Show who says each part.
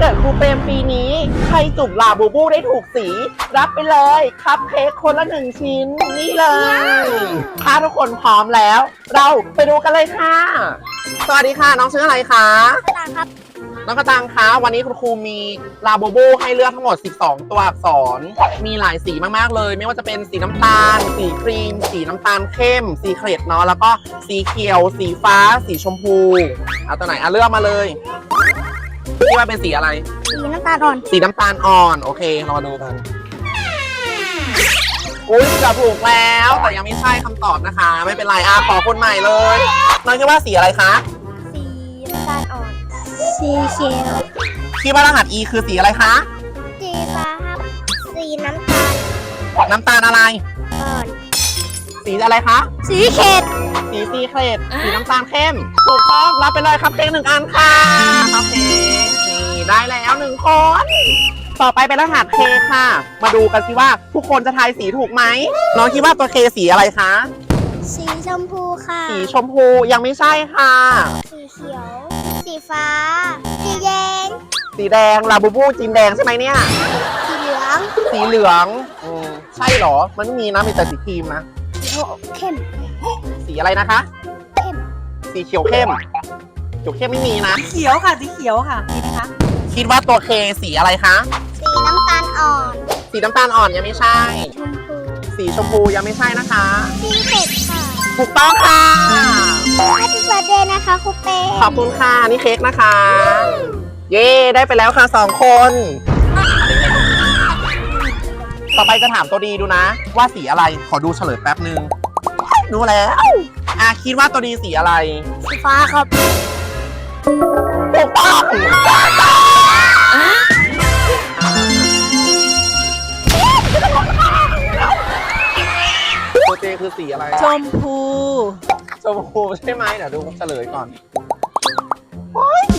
Speaker 1: เกิดครูเปรมปีนี้ ใครจุ่มลาบูบูได้ถูกสี รับไปเลยคัพเค้กคนละหนึ่งชิ้น นี่เลย ถ้าทุกคนพร้อมแล้ว เราไปดูกันเลยค่ะ สวัสดีค่ะ น้องชื่ออะไรคะ
Speaker 2: ตาครับ
Speaker 1: น้องกระตังคะวันนี้คุณครูมีลาบูบูให้เลือกทั้งหมด 12 ตัวอักษร มีหลายสีมากๆเลย ไม่ว่าจะเป็นสีน้ำตาล สีครีม สีน้ำตาลเข้ม สีเครดเนาะแล้วก็สีเขียว สีฟ้า สีชมพู เอาตัวไหนเอาเลือกมาเลย คิดว่าเป็นสีอะไร
Speaker 2: สีน้ำตาลอ่อน
Speaker 1: สีน้ำตาลอ่อน โอเครอดูกันอุ้ยเกือบถูกแล้ว แต่ยังไม่ใช่คำตอบนะคะ ไม่เป็นไรอะขอคนใหม่เลยน้องคิดว่าสีอะไรคะ
Speaker 2: สีน้ำตาลอ่อน สีเขียว
Speaker 1: คิดว่ารหัส E คือสีอะไรคะ
Speaker 2: สีฟ้าครับ สีน้ำตาล
Speaker 1: น้ำตาลอะไร
Speaker 2: อ่อน
Speaker 1: สีอะไรคะ
Speaker 2: สีเข็ด
Speaker 1: สีซีเครดสีน้ำตาลเข้ม ถูกต้องรับไปเลยครับเค้กหนึ่งอันค่ะครับเค้กนี่ได้แล้วหนึ่งคน ต่อไปเป็นรหัสเคค่ะ มาดูกันสิว่าทุกคนจะทายสีถูกไหม น้องคิดว่าตัวเคสีอะไรคะ
Speaker 2: สีชมพูค่ะ
Speaker 1: สีชมพูยังไม่ใช่ค่ะ
Speaker 2: สีเขียว สีฟ้า สีแดง
Speaker 1: สีแดงลาบูบูจีนแดงใช่ไหมเนี่ย
Speaker 2: สีเหลือง
Speaker 1: สีเหลืองอืมใช่เหรอ มันไม่มีนะมีแต่สีครีมนะ
Speaker 2: สีเข้ม
Speaker 1: สีอะไรนะคะ
Speaker 2: เข้ม
Speaker 1: สีเขียวเข้มเขียวเข้มไม่มีนะ
Speaker 3: เขียวค่ะสีเขียวค่ะมีไหมคะ
Speaker 1: คิดว่าตัวเคสีอะไรคะ
Speaker 2: สีน้ำตาลอ่อน
Speaker 1: สีน้ำตาลอ่อนยังไม่ใช่
Speaker 2: ชมพู
Speaker 1: สีชมพูยังไม่ใช่นะคะ
Speaker 2: สีเข็ดค่ะ
Speaker 1: ถูกต้องค่ะ
Speaker 2: แฮปปี้เบิร์ดเดย์นะคะครูเป้
Speaker 1: ขอบคุณค่ะ นี่เค้กนะคะ เย้ ได้ไปแล้วค่ะสองคน ต่อไปจะถามตัวดีดูนะ ว่าสีอะไร ขอดูเฉลยแป๊บนึงรู้แล้ว อะคิดว่าตัวดีสีอะไร
Speaker 2: สีฟ้าครับ
Speaker 1: ถูกต้องตัวเจคือสีอะไร
Speaker 3: ชมพู
Speaker 1: ชมพูใช่ไหมเดี๋ยวดูเฉลยก่อนโอ้ย